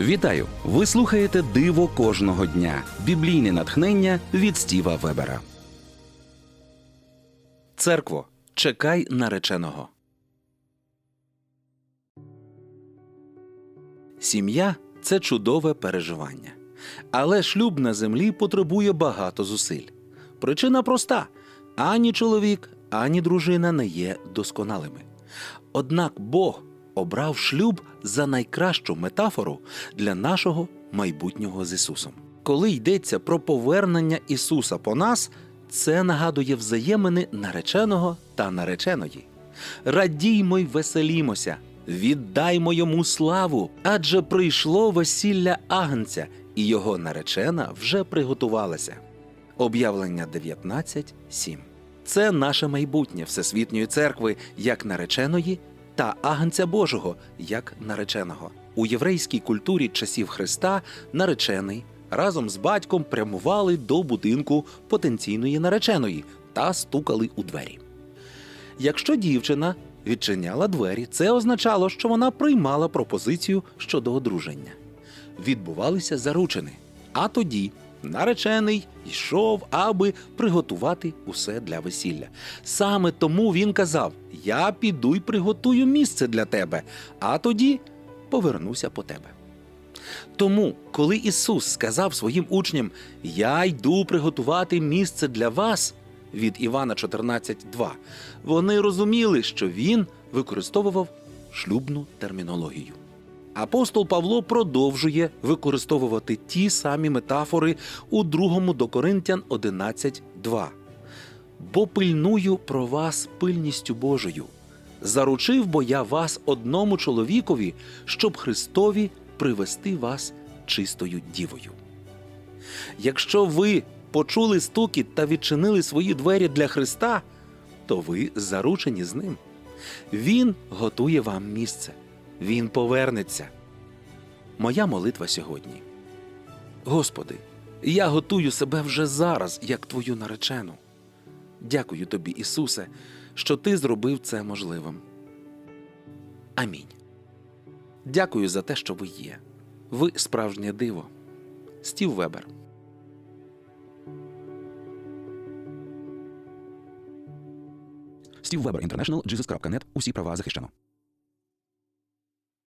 Вітаю! Ви слухаєте Диво кожного дня. Біблійне натхнення від Стіва Вебера. Церкво. Чекай нареченого. Сім'я це чудове переживання. Але шлюб на землі потребує багато зусиль. Причина проста: ані чоловік, ані дружина не є досконалими. Однак Бог обрав шлюб за найкращу метафору для нашого майбутнього з Ісусом. Коли йдеться про повернення Ісуса по нас, це нагадує взаємини нареченого та нареченої. Радіймо й веселімося, віддаймо йому славу, адже прийшло весілля Агнця, і його наречена вже приготувалася. Об'явлення 19.7. Це наше майбутнє Всесвітньої церкви як нареченої та Агнця Божого як нареченого. У єврейській культурі часів Христа наречений разом з батьком прямували до будинку потенційної нареченої та стукали у двері. Якщо дівчина відчиняла двері, це означало, що вона приймала пропозицію щодо одруження. Відбувалися заручини. А тоді наречений йшов, аби приготувати усе для весілля. Саме тому він казав: Я піду й приготую місце для тебе, а тоді повернуся по тебе. Тому, коли Ісус сказав своїм учням: Я йду приготувати місце для вас від Івана 14.2, вони розуміли, що він використовував шлюбну термінологію. Апостол Павло продовжує використовувати ті самі метафори у другому до Коринтян 11.2. Бо пильную про вас пильністю Божою. Заручив бо я вас одному чоловікові, щоб Христові привести вас чистою дівою. Якщо ви почули стукіт та відчинили свої двері для Христа, то ви заручені з ним. Він готує вам місце. Він повернеться. Моя молитва сьогодні. Господи, я готую себе вже зараз, як Твою наречену. Дякую тобі, Ісусе, що Ти зробив це можливим. Амінь. Дякую за те, що ви є. Ви справжнє диво. Стів Вебер. Стів Вебер Інтернешнл. Усі права захищено.